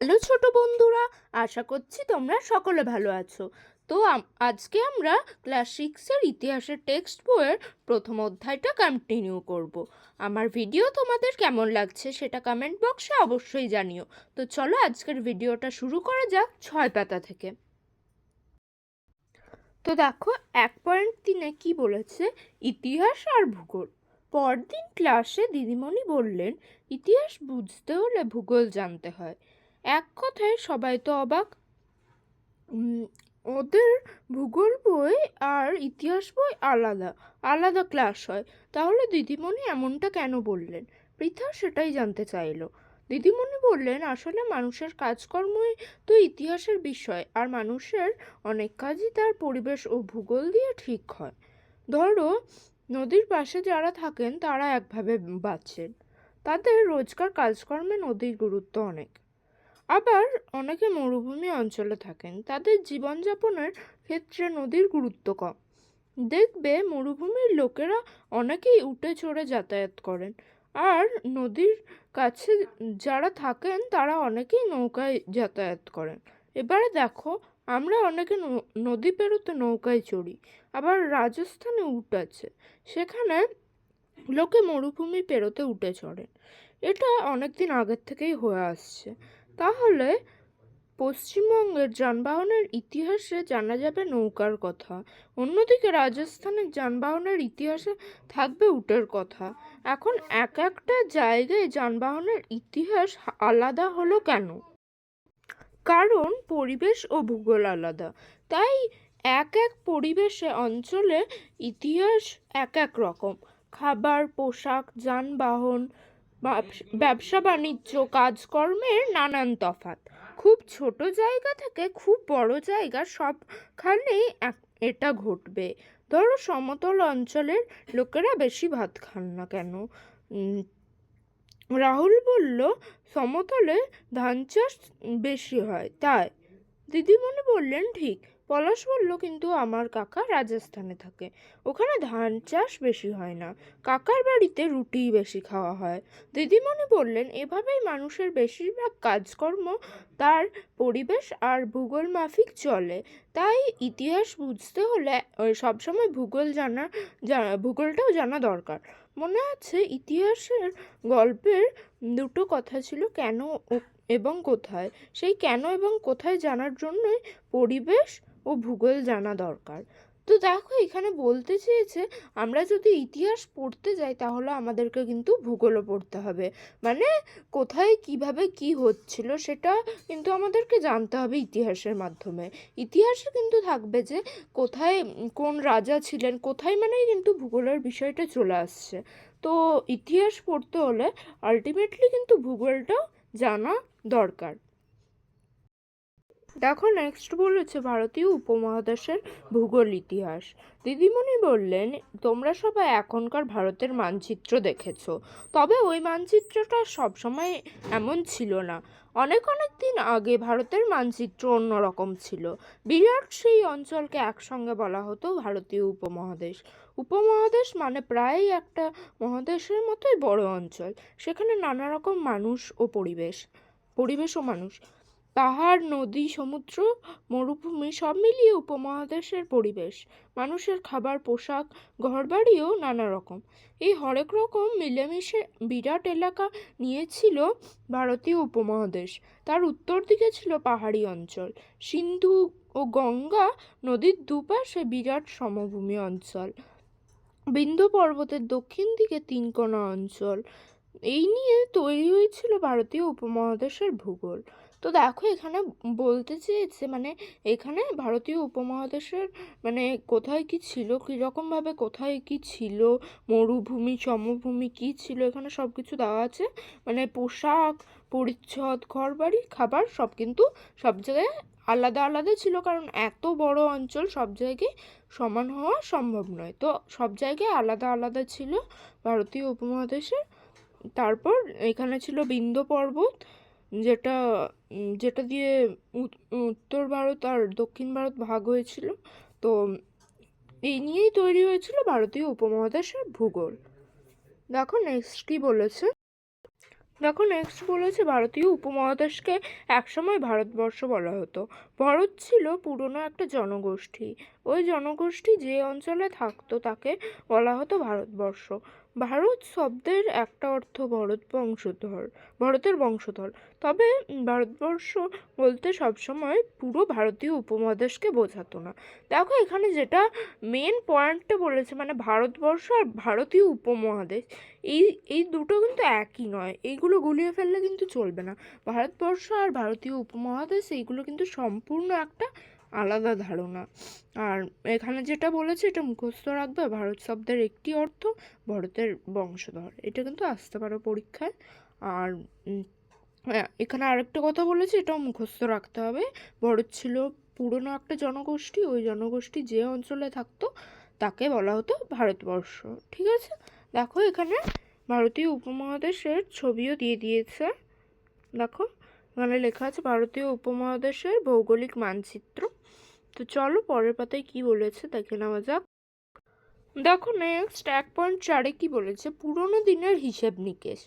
Hello ছোট বন্ধুরা, আশা করছি তোমরা সকলে ভালো আছো। তো আজকে আমরা ক্লাস সিক্সের ইতিহাসের টেক্সট বইয়ের প্রথম অধ্যায়টা কন্টিনিউ করব। আমার ভিডিও তোমাদের কেমন লাগছে সেটা কমেন্ট বক্সে অবশ্যই জানিও। তো চলো আজকের ভিডিওটা শুরু করা যাক ছয় পাতা থেকে। তো দেখো, এক পয়েন্ট তিনে কি বলেছে? ইতিহাস আর ভূগোল। পরদিন ক্লাসে দিদিমণি বললেন, ইতিহাস বুঝতে হলে ভূগোল জানতে হয়। এক কথায় সবাই তো অবাক। ওদের ভূগোল বই আর ইতিহাস বই আলাদা আলাদা ক্লাস হয়। তাহলে দিদিমণি এমনটা কেন বললেন? পৃথা সেটাই জানতে চাইলো। দিদিমণি বললেন, আসলে মানুষের কাজকর্মই তো ইতিহাসের বিষয়, আর মানুষের অনেক কাজই তার পরিবেশ ও ভূগোল দিয়ে ঠিক হয়। ধরো, নদীর পাশে যারা থাকেন, তারা একভাবে বাঁচেন তাদের রোজকার কাজকর্মে নদীর গুরুত্ব অনেক। আবার অনেকে মরুভূমি অঞ্চলে থাকেন। তাদের জীবনযাপনের ক্ষেত্রে নদীর গুরুত্ব কম। দেখবে মরুভূমির লোকেরা অনেকেই উঠে চড়ে যাতায়াত করেন। আর নদীর কাছে যারা থাকেন, তারা অনেকেই নৌকায় যাতায়াত করেন। এবারে দেখো, আমরা অনেকে নদী পেরোতে নৌকায় চড়ি, আবার রাজস্থানে উট আছে। সেখানে লোকে মরুভূমি পেরোতে উঠে চড়েন। এটা অনেক দিন আগের থেকেই হয়ে আসছে। তাহলে পশ্চিমবঙ্গের যানবাহনের ইতিহাসে জানা যাবে নৌকার কথা। অন্যদিকে রাজস্থানের যানবাহনের ইতিহাসে থাকবে উটের কথা। এখন এক একটা জায়গায় যানবাহনের ইতিহাস আলাদা হলো কেন? কারণ পরিবেশ ও ভূগোল আলাদা। তাই এক এক পরিবেশে অঞ্চলে ইতিহাস এক এক রকম। খাবার, পোশাক, যানবাহন ব্যবস- বাণিজ্য, কাজকর্মের নানান তফাৎ। খুব ছোট জায়গা থেকে খুব বড় জায়গা সবখানেই এটা ঘটবে। ধরো সমতল অঞ্চলের লোকেরা বেশি ভাত খান না কেন? রাহুল বলল, সমতলে ধান চাষ বেশি হয়। তাই? দিদিমণি বললেন, ঠিক। পলাশ বলল, কিন্তু আমার কাকা রাজস্থানে থাকে। ওখানে ধান চাষ বেশি হয় না। কাকার বাড়িতে রুটিই বেশি খাওয়া হয়। দিদিমণি বললেন, এভাবেই মানুষের বেশিরভাগ কাজকর্ম তার পরিবেশ আর ভূগোল মাফিক চলে। তাই ইতিহাস বুঝতে হলে সবসময় ভূগোল জানা ভূগোলটাও জানা দরকার। মনে আছে ইতিহাসের গল্পের দুটো কথা ছিল, কেন এবং কোথায়। সেই কেন এবং কোথায় জানার জন্যই পরিবেশ ও ভূগোল জানা দরকার। তো দেখো, এখানে বলতে চেয়েছে, আমরা যদি ইতিহাস পড়তে যাই, তাহলে আমাদেরকে কিন্তু ভূগোলও পড়তে হবে। মানে কোথায় কীভাবে কি হচ্ছিল, সেটা কিন্তু আমাদেরকে জানতে হবে ইতিহাসের মাধ্যমে। ইতিহাসে কিন্তু থাকবে যে, কোথায় কোন রাজা ছিলেন, কোথায় মানেই কিন্তু ভূগোলের বিষয়টা চলে আসছে। তো ইতিহাস পড়তে হলে আলটিমেটলি কিন্তু ভূগোলটাও জানা দরকার। দেখো নেক্সট বলেছে ভারতীয় উপমহাদেশের ভূগোল ইতিহাস। দিদিমণি বললেন, তোমরা সবাই এখনকার ভারতের মানচিত্র দেখেছ। তবে ওই মানচিত্রটা সবসময় এমন ছিল না। অনেক অনেক দিন আগে ভারতের মানচিত্র অন্যরকম ছিল। বিরাট সেই অঞ্চলকে একসঙ্গে বলা হতো ভারতীয় উপমহাদেশ। উপমহাদেশ মানে প্রায় একটা মহাদেশের মতোই বড় অঞ্চল। সেখানে নানা রকম মানুষ ও পরিবেশ পরিবেশ ও মানুষ। পাহাড় নদী, সমুদ্র, মরুভূমি সব মিলিয়ে উপমহাদেশের পরিবেশ। মানুষের খাবার, পোশাক, ঘরবাড়িও নানা রকম। এই হরেক রকম মিলেমিশে বিরাট এলাকা নিয়েছিল ভারতীয় উপমহাদেশ। তার উত্তর দিকে ছিল পাহাড়ি অঞ্চল। সিন্ধু ও গঙ্গা নদীর দুপাশে বিরাট সমভূমি অঞ্চল। বিন্ধ্য পর্বতের দক্ষিণ দিকে তিনকোনা অঞ্চল। এই নিয়ে তৈরি হয়েছিল ভারতীয় উপমহাদেশের ভূগোল। তো দেখো এখানে বলতে চেয়েছে মানে এখানে ভারতীয় উপমহাদেশের মানে কোথায় কি ছিল কীরকমভাবে কোথায় কি ছিল, মরুভূমি, সমভূমি কি ছিল, এখানে সব কিছু দেওয়া আছে। মানে পোশাক, পরিচ্ছদ, ঘরবাড়ি, খাবার সব কিন্তু সব জায়গায় আলাদা আলাদা ছিল কারণ এত বড় অঞ্চল সব জায়গায় সমান হওয়া সম্ভব নয়। তো সব জায়গায় আলাদা আলাদা ছিল ভারতীয় উপমহাদেশের। তারপর এখানে ছিল বিন্ধ্য পর্বত যেটা যেটা দিয়ে উত- উত্তর ভারত আর দক্ষিণ ভারত ভাগ হয়েছিল, তো এই নিয়েই তৈরি হয়েছিল ভারতীয় উপমহাদেশের ভূগোল। দেখো নেক্সট কি বলেছে? দেখো নেক্সট বলেছে ভারতীয় উপমহাদেশকে একসময় ভারতবর্ষ বলা হতো। ভারত ছিল পুরনো একটা জনগোষ্ঠী। ওই জনগোষ্ঠী যে অঞ্চলে থাকতো তাকে বলা হতো ভারতবর্ষ। ভারত শব্দের একটা অর্থ ভরত বংশধর, ভরতের বংশধর। তবে ভারতবর্ষ বলতে সবসময় পুরো ভারতীয় উপমহাদেশকে বোঝাতো না। দেখো এখানে যেটা মেন পয়েন্টটা বলেছে মানে ভারতবর্ষ আর ভারতীয় উপমহাদেশ, এই এই দুটো কিন্তু একই নয়। এইগুলো গুলিয়ে ফেললে কিন্তু চলবে না। ভারতবর্ষ আর ভারতীয় উপমহাদেশ, এইগুলো কিন্তু সম্পূর্ণ একটা আলাদা ধারণা। আর এখানে যেটা বলেছে এটা মুখস্থ রাখবে ভারত শব্দের একটি অর্থ ভরতের বংশধর। এটা কিন্তু আসতে পারো পরীক্ষায়। আর হ্যাঁ, এখানে আরেকটা কথা বলেছে এটাও মুখস্থ রাখতে হবে। ভরত ছিল পুরনো একটা জনগোষ্ঠী ওই জনগোষ্ঠী যে অঞ্চলে থাকতো তাকে বলা হতো ভারতবর্ষ। ঠিক আছে? দেখো এখানে ভারতীয় উপমহাদেশের ছবিও দিয়ে দিয়েছে। দেখো এখানে লেখা আছে ভারতীয় উপমহাদেশের ভৌগোলিক মানচিত্র। তো চলো পরের পাতায় কি বলেছে দেখে নেওয়া যাক। দেখো নেক্সট এক পয়েন্ট চারে কি বলেছে? পুরোনো দিনের হিসেব নিকেশ।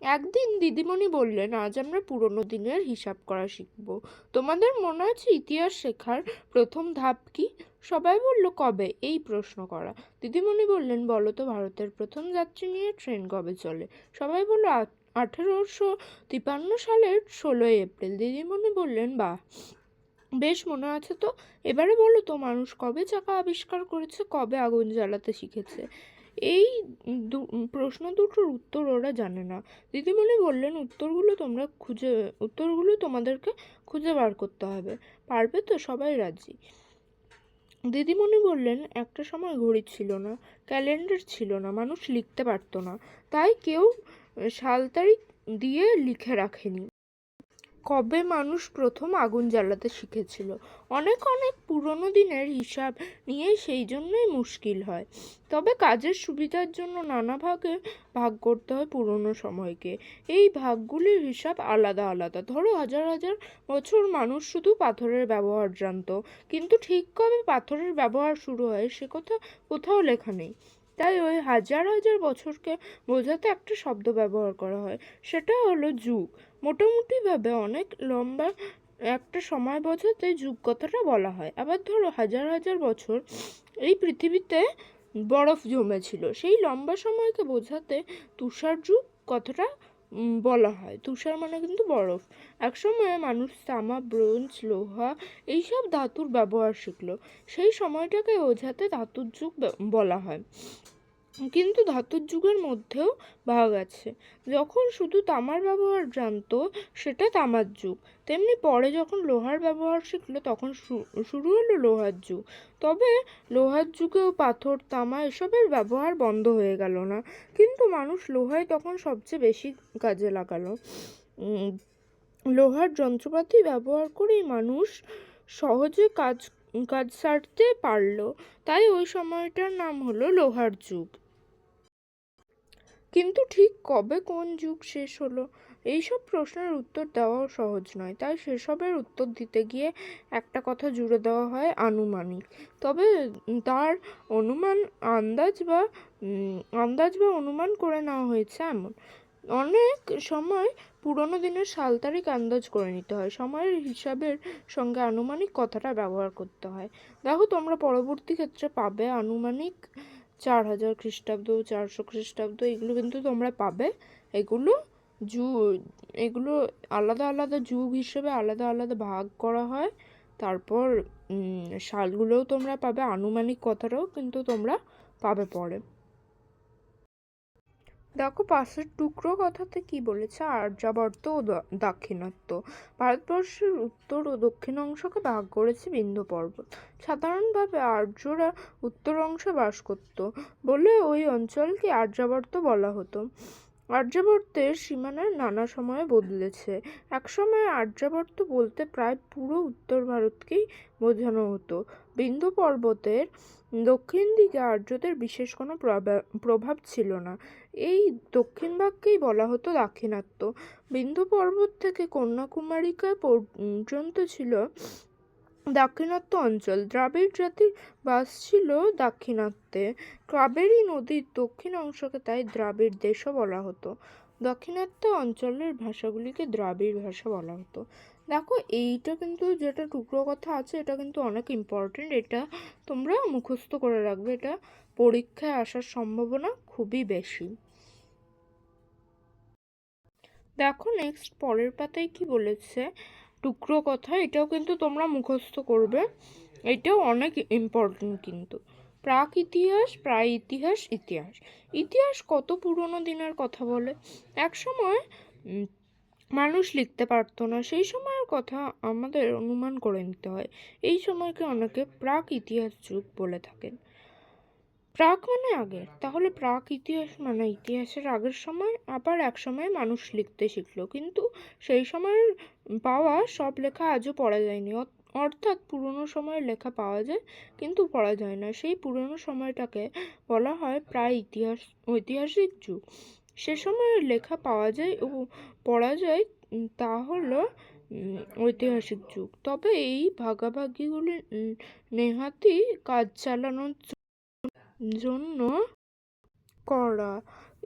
একদিন দিদিমণি বললেন, আজ আমরা পুরোনো দিনের হিসাব করা শিখব। তোমাদের মনে আছে ইতিহাস শেখার প্রথম ধাপ কি? সবাই বলল, কবে? এই প্রশ্ন করা। দিদিমণি বললেন, বলো তো, ভারতের প্রথম যাত্রী নিয়ে ট্রেন কবে চলে? সবাই বলল আঠেরোশো তিপান্ন সালের ষোলোই এপ্রিল। দিদিমণি বললেন, বাহ! বেশ মনে আছে তো? এবারে বলো তো, মানুষ কবে চাকা আবিষ্কার করেছে, কবে আগুন জ্বালাতে শিখেছে? এই প্রশ্ন দুটোর উত্তর ওরা জানে না। দিদিমণি বললেন, উত্তরগুলো তোমরা খুঁজে, উত্তরগুলো তোমাদেরকে খুঁজে বার করতে হবে। পারবে তো? সবাই রাজি। দিদিমণি বললেন, একটা সময় ঘড়ি ছিল না, ক্যালেন্ডার ছিল না, মানুষ লিখতে পারতো না। তাই কেউ সাল তারিখ দিয়ে লিখে রাখেনি। কবে মানুষ প্রথম আগুন জ্বালাতে শিখেছিল? অনেক অনেক পুরনো দিনের হিসাব নিয়ে সেই জন্যই মুশকিল হয়। তবে কাজের সুবিধার জন্য নানা ভাগে ভাগ করতে হয় পুরনো সময়কে। এই ভাগগুলির হিসাব আলাদা আলাদা। ধরো হাজার হাজার বছর মানুষ শুধু পাথরের ব্যবহার জানতো, কিন্তু ঠিক কবে পাথরের ব্যবহার শুরু হয় সে কথা কোথাও লেখা নেই। তাই ওই হাজার হাজার বছরকে বোঝাতে একটা শব্দ ব্যবহার করা হয়। সেটা হলো যুগ। মোটামুটিভাবে অনেক লম্বা একটা সময় বোঝাতে যুগ কথাটা বলা হয়। আবার ধরো হাজার হাজার বছর এই পৃথিবীতে বরফ জমেছিল। সেই লম্বা সময়কে বোঝাতে তুষার যুগ কথাটা বলা হয়। তুষার মানে কিন্তু বরফ। এক একসময় মানুষ তামা, ব্রোঞ্জ, লোহা এইসব ধাতুর ব্যবহার শিখলো। সেই সময়টাকে বোঝাতে ধাতুর যুগ বলা হয়। কিন্তু ধাতুর যুগের মধ্যেও ভাগ আছে। যখন শুধু তামার ব্যবহার জানতো, সেটা তামার যুগ। তেমনি পরে যখন লোহার ব্যবহার শিখলো, তখন শুরু হলো লোহার যুগ। তবে লোহার যুগেও পাথর, তামা এসবের ব্যবহার বন্ধ হয়ে গেল না। কিন্তু মানুষ লোহাই তখন সবচেয়ে বেশি কাজে লাগালো। লোহার যন্ত্রপাতি ব্যবহার করেই মানুষ সহজে কাজ কাজ সারতে পারল। তাই ওই সময়টার নাম হলো লোহার যুগ। কিন্তু ঠিক কবে কোন যুগ শেষ হলো? এইসব প্রশ্নের উত্তর দেওয়াও সহজ নয়। তাই সেসবের উত্তর দিতে গিয়ে একটা কথা জুড়ে দেওয়া হয় আনুমানিক। তবে তার অনুমান আন্দাজ বা আন্দাজ বা অনুমান করে নেওয়া হয়েছে এমন। অনেক সময় পুরোনো দিনের সাল তারিখ আন্দাজ করে নিতে হয়। সময়ের হিসাবের সঙ্গে আনুমানিক কথাটা ব্যবহার করতে হয়। দেখো তোমরা পরবর্তী ক্ষেত্রে পাবে আনুমানিক চার হাজার খ্রিস্টাব্দ, চারশো খ্রিস্টাব্দ, এগুলো কিন্তু তোমরা পাবে। এগুলো যু এগুলো আলাদা আলাদা যুগ হিসেবে আলাদা আলাদা ভাগ করা হয়। তারপর সালগুলোও তোমরা পাবে, আনুমানিক কথাটাও কিন্তু তোমরা পাবে পরে। দেখো পাশের টুকরো কথাতে কি বলেছে? আর্যাবর্ত ও দাক্ষিণাত্য। ভারতবর্ষের উত্তর ও দক্ষিণ অংশকে ভাগ করেছে বিন্ধ্য পর্বত। সাধারণভাবে আর্যরা উত্তর অংশে বাস করত বলে ওই অঞ্চলকে আর্যাবর্ত বলা হতো। আর্যাবর্তের সীমানা নানা সময়ে বদলেছে। একসময় আর্যাবর্ত বলতে প্রায় পুরো উত্তর ভারতকেই বোঝানো হতো। বিন্দু পর্বতের দক্ষিণ দিকে আর্যদের বিশেষ কোনো প্রভাব ছিল না। এই দক্ষিণ ভাগকেই বলা হতো দাক্ষিণাত্য। বিন্ধ্য পর্বত থেকে কন্যাকুমারিকা পর্যন্ত ছিল দাক্ষিণাত্য অঞ্চল। দ্রাবিড় জাতির বাস ছিল দাক্ষিণাত্যে। কাবেরী নদীর দক্ষিণ অংশকে তাই দ্রাবিড় দেশও বলা হতো। দাক্ষিণাত্য অঞ্চলের ভাষাগুলিকে দ্রাবিড় ভাষা বলা হতো। দেখো, এইটা কিন্তু যেটা টুকরো কথা আছে, এটা কিন্তু অনেক ইম্পর্টেন্ট এটা তোমরা মুখস্থ করে রাখবে, এটা পরীক্ষায় আসার সম্ভাবনা খুবই বেশি। দেখো নেক্সট পরের পাতায় কি বলেছে? টুকরো কথা, এটাও কিন্তু তোমরা মুখস্থ করবে, এটাও অনেক ইম্পর্টেন্ট কিন্তু। প্রাক ইতিহাস প্রায় ইতিহাস। ইতিহাস ইতিহাস কত পুরনো দিনের কথা বলে? এক সময় মানুষ লিখতে পারতো না। সেই সময়ের কথা আমাদের অনুমান করে নিতে হয়। এই সময়কে অনেকে প্রাক ইতিহাস যুগ বলে থাকেন। প্রাক মানে আগে তাহলে প্রাক ইতিহাস মানে ইতিহাসের আগের সময়? আবার এক সময় মানুষ লিখতে শিখলো। কিন্তু সেই সময়ের পাওয়া সব লেখা আজও পড়া যায়নি। অত- অর্থাৎ পুরনো সময়ের লেখা পাওয়া যায়, কিন্তু পড়া যায় না। সেই পুরনো সময়টাকে বলা হয় প্রায় ইতিহাস, ঐতিহাসিক যুগ। সে সময়ের লেখা পাওয়া যায় ও পড়া যায় তা হলো ঐতিহাসিক যুগ। তবে এই ভাগাভাগিগুলি নেহাতি কাজ চালানোর জন্য করা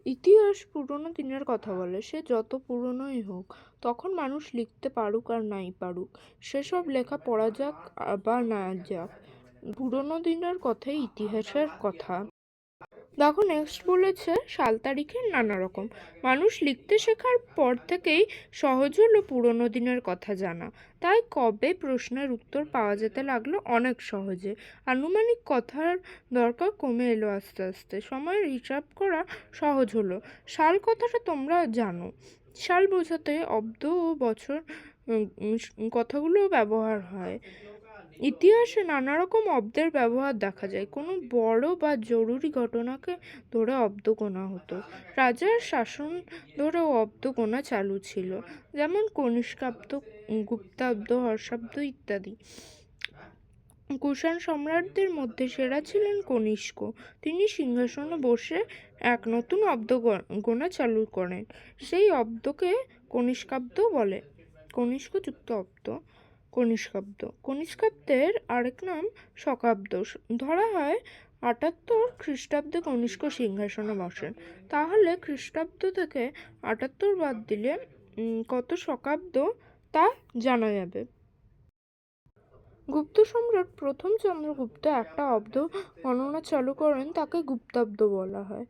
ইতিহাস পুরনো দিনের কথা বলে, সে যত পুরনোই হোক তখন মানুষ লিখতে পারুক আর নাই পারুক। সেসব লেখা পড়া যাক বা না যাক, পুরোনো দিনের কথাই ইতিহাসের কথা। দেখো নেক্সট বলেছে সাল তারিখের নানা রকম। মানুষ লিখতে শেখার পর থেকেই সহজ হলো পুরনো দিনের কথা জানা। তাই কবে প্রশ্নের উত্তর পাওয়া যেতে লাগল অনেক সহজে। আনুমানিক কথার দরকার কমে এলো আস্তে আস্তে। সময়ের হিসাব করা সহজ হলো। সাল কথাটা তোমরা জানো। সাল বোঝাতে অব্দ ও বছর কথাগুলো ব্যবহার হয়। ইতিহাসে নানা রকম অব্দের ব্যবহার দেখা যায়। কোনো বড় বা জরুরি ঘটনাকে ধরে অব্দ গোনা হতো। রাজার শাসন ধরেও অব্দ গোনা চালু ছিল। যেমন কনিষ্কাব্দ, গুপ্তাব্দ হর্ষাব্দ ইত্যাদি। কুষাণ সম্রাটদের মধ্যে সেরা ছিলেন কনিষ্ক। তিনি সিংহাসনে বসে এক নতুন অব্দ গোনা চালু করেন। সেই অব্দকে কনিষ্কাব্দ বলে। কনিষ্ক যুক্ত অব্দ। কনিষ্কাব্দ। কনিষ্কাব্দের আরেক নাম শকাব্দ। ধরা হয় আটাত্তর খ্রিস্টাব্দে কনিষ্ক সিংহাসনে বসেন। তাহলে খ্রিস্টাব্দ থেকে আটাত্তর বাদ দিলে কত শকাব্দ তা জানা যাবে? গুপ্ত সম্রাট প্রথম চন্দ্রগুপ্ত একটা অব্দ গণনা চালু করেন, তাকে গুপ্তাব্দ বলা হয়।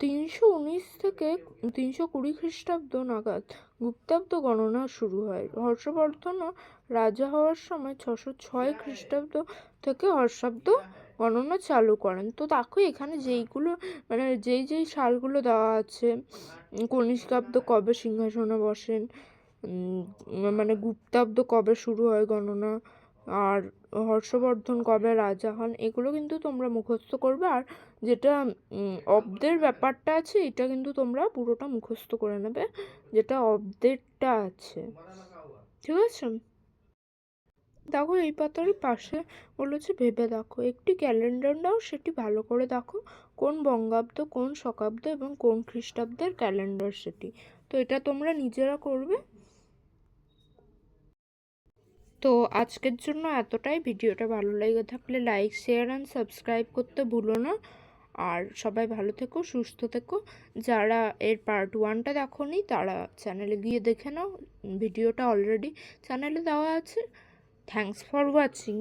তিনশো উনিশ থেকে তিনশো কুড়ি খ্রিস্টাব্দ নাগাদ গুপ্তাব্দ গণনা শুরু হয়। হর্ষবর্ধনও রাজা হওয়ার সময় ছশো ছয় খ্রিস্টাব্দ থেকে হর্ষাব্দ গণনা চালু করেন। তো দেখো এখানে যেইগুলো মানে যেই যেই সালগুলো দেওয়া আছে কনিষ্কাব্দ কবে সিংহাসনে বসেন মানে গুপ্তাব্দ কবে শুরু হয় গণনা আর হর্ষবর্ধন কবে রাজা হন এগুলো কিন্তু তোমরা মুখস্থ করবে। আর যেটা অব্দের ব্যাপারটা আছে এটা কিন্তু তোমরা পুরোটা মুখস্থ করে নেবে যেটা অব্দেরটা আছে। ঠিক আছে? দেখো এই পাতার পাশে বলেছে, ভেবে দেখো। একটি ক্যালেন্ডার নাও, সেটি ভালো করে দেখো কোন বঙ্গাব্দ, কোন শকাব্দ এবং কোন খ্রিস্টাব্দের ক্যালেন্ডার সেটি। তো এটা তোমরা নিজেরা করবে। তো আজকের জন্য এতটাই। ভিডিওটা ভালো লেগে থাকলে লাইক, শেয়ার অ্যান্ড সাবস্ক্রাইব করতে ভুলো না। আর সবাই ভালো থেকো, সুস্থ থেকো। যারা এর পার্ট ওয়ানটা দেখোনি, তারা চ্যানেলে গিয়ে দেখে নাও। ভিডিওটা অলরেডি চ্যানেলে দেওয়া আছে। Thanks for watching